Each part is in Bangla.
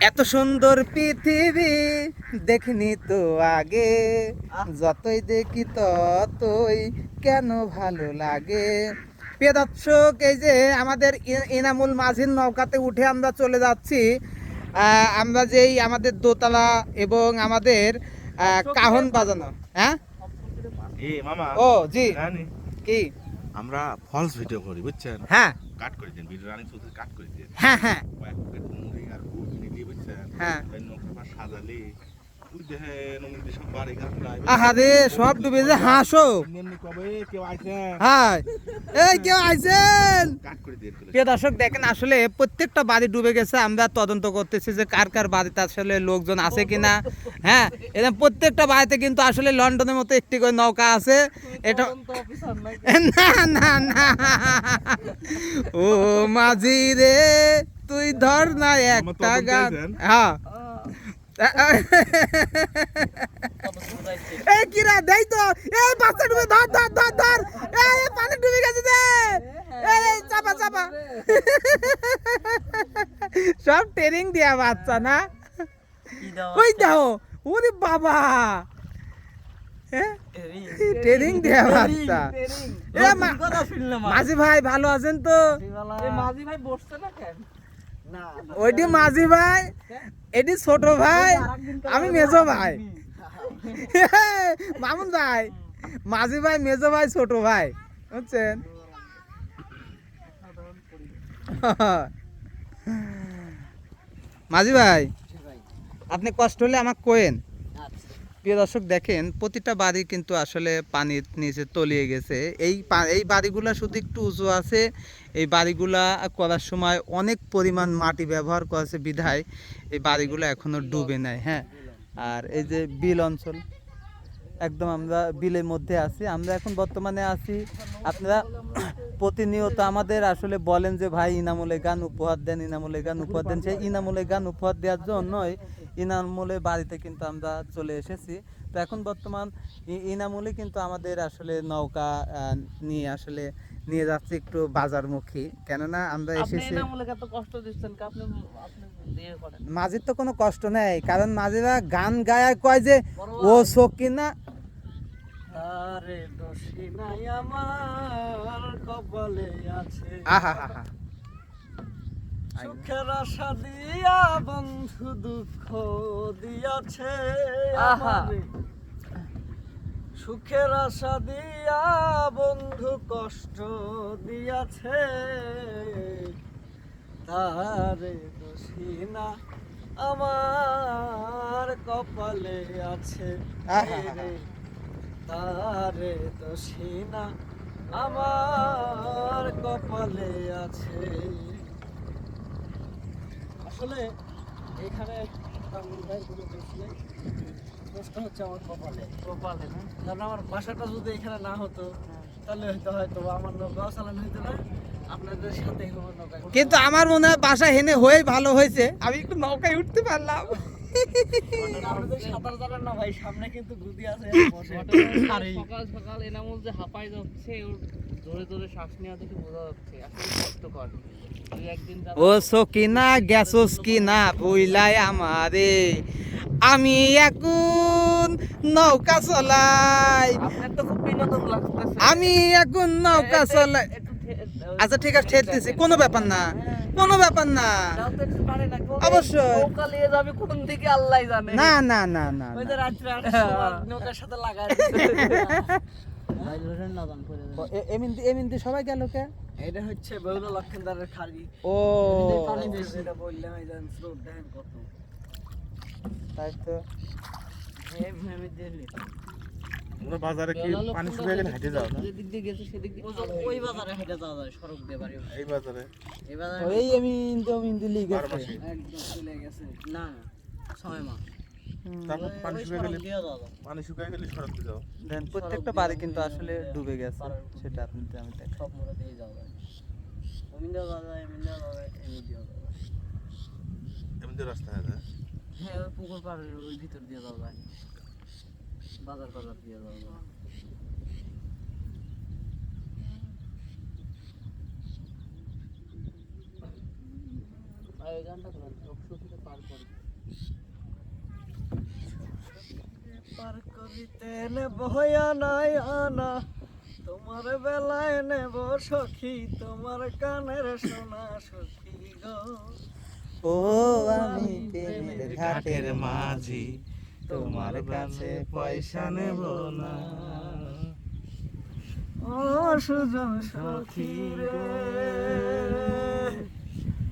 এত সুন্দর পৃথিবী দেখিনি তো আগে। যতই দেখি ততই কেন ভালো লাগে। প্রিয় দর্শক এই যে আমাদের ইনামুল মাঝির নৌকাতে উঠে আমরা চলে যাচ্ছি। আহ, আমরা যেই আমাদের দোতলা এবং আমাদের কাহন বাজানো হ্যাঁ? ও জি। কি? আমরা ফলস ভিডিও করি বুঝছেন? হ্যাঁ। কাট করে দিন ভিডিও রানিং চৌধুরী কাট করে দিন। হ্যাঁ হ্যাঁ। হ্যাঁ। আহারে সব ডুবে যে হাসো। হাই এই কেউ আইছেন? প্রিয় দর্শক দেখেন আসলে প্রত্যেকটা বাড়ি ডুবে গেছে আমরা তদন্ত করতেছি যে কার কার বাড়িতে আসলে লোকজন আছে কিনা। হ্যাঁ এরকম প্রত্যেকটা বাড়িতে কিন্তু আসলে লন্ডনের মতো একটি করে নৌকা আছে। এটা না না না। ও মাঝি রে তুই ধর না একটা গান হ্যাঁ। এই কিরা দেই তো। এই বাচ্চা ডুবে ধর ধর ধর ধর। এই পানি ডুবে গেছে রে এই চাপা চাপা। সব ট্রেনিং দিয়া বাচ্চা না? ওই দাও ওরে বাবা। ট্রেনিং দেয়া বাচ্চা। এ মাঝি ভাই ভালো আছেন তো? মাঝি ভাই বসছে না কেন? ওইটি মাঝি ভাই এটি ছোট ভাই আমি মেজো ভাই। মামুন ভাই মাঝি ভাই মেজো ভাই ছোট ভাই বুঝছেন? মাঝি ভাই আপনি কষ্ট হলে আমাকে কোয়েন। প্রিয় দর্শক, দেখেন প্রতিটা বাড়ি কিন্তু আসলে পানির নিচে তলিয়ে গেছে। এই এই বাড়িগুলা শুধু একটু উঁচু আছে। এই বাড়িগুলা করার সময় অনেক পরিমাণ মাটি ব্যবহার করেছে বিধায়। এই বাড়িগুলো এখনও ডুবে নেয় হ্যাঁ। আর এই যে বিল অঞ্চল, একদম আমরা বিলের মধ্যে আছি। আমরা এখন বর্তমানে আছি, আপনারা প্রতিনিয়ত আমাদের আসলে বলেন যে ভাই ইনামুলে গান উপহার দেন ইনামুলে গান উপহার দেন। সেই ইনামুলে গান উপহার দেওয়ার জন্যই ইনামুলে বাড়িতে কিন্তু আমরা চলে এসেছি। তো এখন বর্তমান ইনামুলে কিন্তু আমাদের আসলে নৌকা নিয়ে আসলে নিয়ে যাচ্ছে একটু বাজারমুখী। কেননা আমরা এসেছি মাঝির তো কোনো কষ্ট নেই। কারণ মাঝিরা গান গায় কয় যে ও সকি না আরে দোষী নাই আমার কপালে আছে। সুখের আশা দিয়া বন্ধু দুঃখ দিয়াছে সুখের আশা দিয়া বন্ধু কষ্ট দিয়াছে। তারে দোষী না আমার কপালে আছে। তারে দোষী না আমার কপালে আছে। আসলে এখানে কোনো দোষ নেই দোষটা হচ্ছে আমার কপালে। কপালে না? কারণ আমার বাসাটা যদি এখানে না হতো তাহলে হয়তো হয়তো আমার নৌকাও চালানো হতো না কিন্তু আমার মনে হয় বাসা হেনে হয়ে ভালো হয়েছে। আমি একটু নৌকায় উঠতে পারলাম। না ভাই সামনে কিন্তু গুদি আছে বসে। সকাল সকাল এনামুল যে হাঁপাই যাচ্ছে ওর জোরে জোরে শ্বাস নেওয়া দেখে বোঝা যাচ্ছে আসলে কষ্টকর। তুই একদিন যাবি ও সকিনা গ্যাসোস কিনা ভুইলাই আমারে। আমি এখন নৌকা চলাই। আমি এখন নৌকা চলাই। আচ্ছা ঠিক আছে ঠেলতেছি কোনো ব্যাপার না। কোনো ব্যাপার না। অবশ্যই। নৌকা নিয়ে যাবে কোন দিকে আল্লাহ জানে। না না না না ওই যে রাত্রে নৌকার সাথে লাগায় ভাই ধরেন না দান। করে ও, এ- এমিনতি এমিনতি সবাই গেল কে? এটা হচ্ছে বহুল লক্ষণদারের খালি ও। পানি বেশি। এটা বললাম এই জান স্রোত দেখেন কত। তাই তো। দিল্লি আমরা বাজারে কি পানি শুকিয়ে গেলে হেঁটে যাও না যেদিক দিয়ে গেছে সেদিক দিয়ে ওই বাজারে হেঁটে যাওয়া যায় সড়ক দিয়ে বাড়ি এই বাজারে? এই বাজারে ওই লিগ বারো আছে একদম চলে গেছে। না ছয় মাস। তারপর পানি শুকিয়ে গেলে পানি শুকিয়ে গেলে সড়ক দিয়ে যাও দেন প্রত্যেকটা বাড়ি কিন্তু আসলে ডুবে গেছে সেটা আপনি আমি দেখ সব মোড়ে দিয়ে যাওয়া যায়। অমিন দেওয়া যাওয়া যায় এমিন এমিন রাস্তা আছে হ্যাঁ পুকুর পাড়ের ওই ভিতর দিয়ে যাওয়া যায়। বাজার বাজার দিয়ে সখী পার করে। পার করিতে নেব হইয়া নাই আনা তোমার বেলায় নেব সখী তোমার কানের সোনা সখী গো। ও আমি প্রেমের ঘাটের মাঝি তোমার কাছে পয়সা নেব না। ও সুজন সখী রে।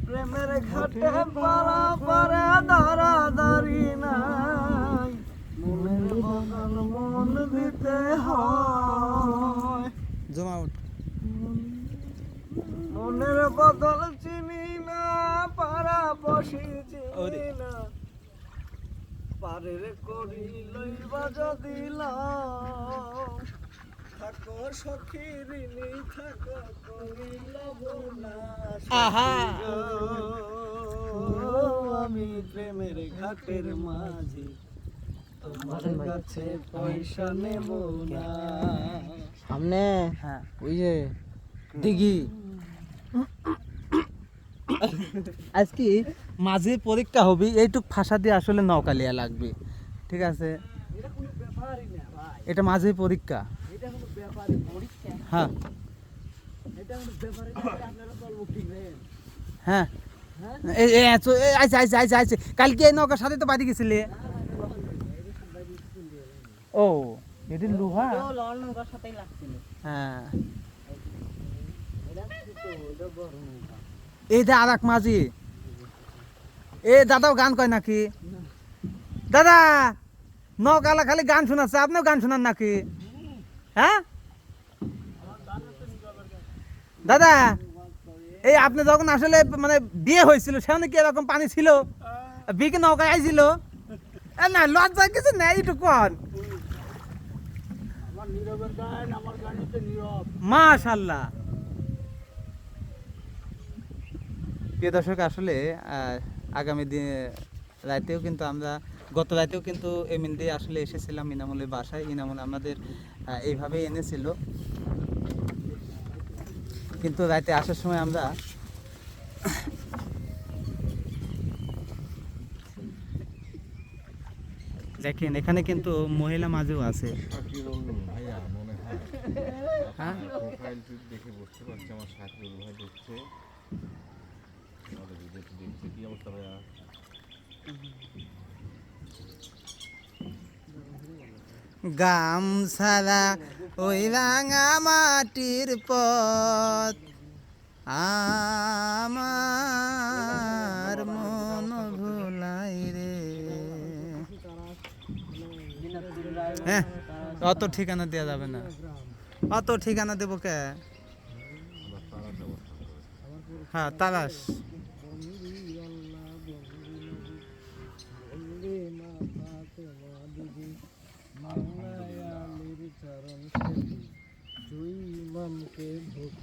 প্রেমের ঘাটে পারা পারে দাঁড়া দাঁড়ি নাই। মনের বদল মন দিতে হয়। জমা উঠ। মনের বদল চিনি না পারা বসি চিনি না পারের করি লইবা যদি থাকো সখী ঋণী থাকো করি লব না। আমি প্রেমের ঘাটের মাঝি। তোমার কাছে পয়সা নেব না। সামনে? হ্যাঁ। ওই যে দিঘি। আজকে মাঝে পরীক্ষা হবে, এইটুক ভাষা দিয়ে আসলে নৌকালিয়া লাগবে। ঠিক আছে? এটা মাঝে পরীক্ষা। হ্যাঁ। হ্যাঁ। এই এই আছো এই সাথে তো গেছিলে? ও হ্যাঁ। এটা আর এক মাঝি। এ, দাদাও গান কয় নাকি? দাদা, নৌকালা খালি গান শোনাচ্ছে, আপনিও গান শোনান নাকি? হ্যাঁ? দাদা, এই আপনি যখন আসলে মানে বিয়ে হয়েছিল, সেখানে কি এরকম পানি ছিল? বিকে নৌকায় আইছিল? না, লজ্জা কিছু নেই নীরব মাশাল্লাহ। প্রিয় দর্শক, আসলে আগামী দিনে রাতেও কিন্তু আমরা, গত রাতেও কিন্তু এমএনডি আসলে এসেছিলাম ইনামুলের বাসায়। ইনামুল আমাদের এইভাবে এনেছিল। কিন্তু রাতে আসার সময় আমরা দেখেন, এখানে কিন্তু মহিলা মাঝেও আছে। হয়? দেখে বুঝতে পারছি, আমার ভাই দেখছে। আমাদের কি অবস্থা ভাইয়া গামছাড়া ওই রাঙা মাটির পথ। আমার মন ভুলাই রে। হ্যাঁ অত ঠিকানা দেওয়া যাবে না। অত ঠিকানা দেবো কে? হ্যাঁ মাওলায়ালির চরণ জুই মনকে ভক্তি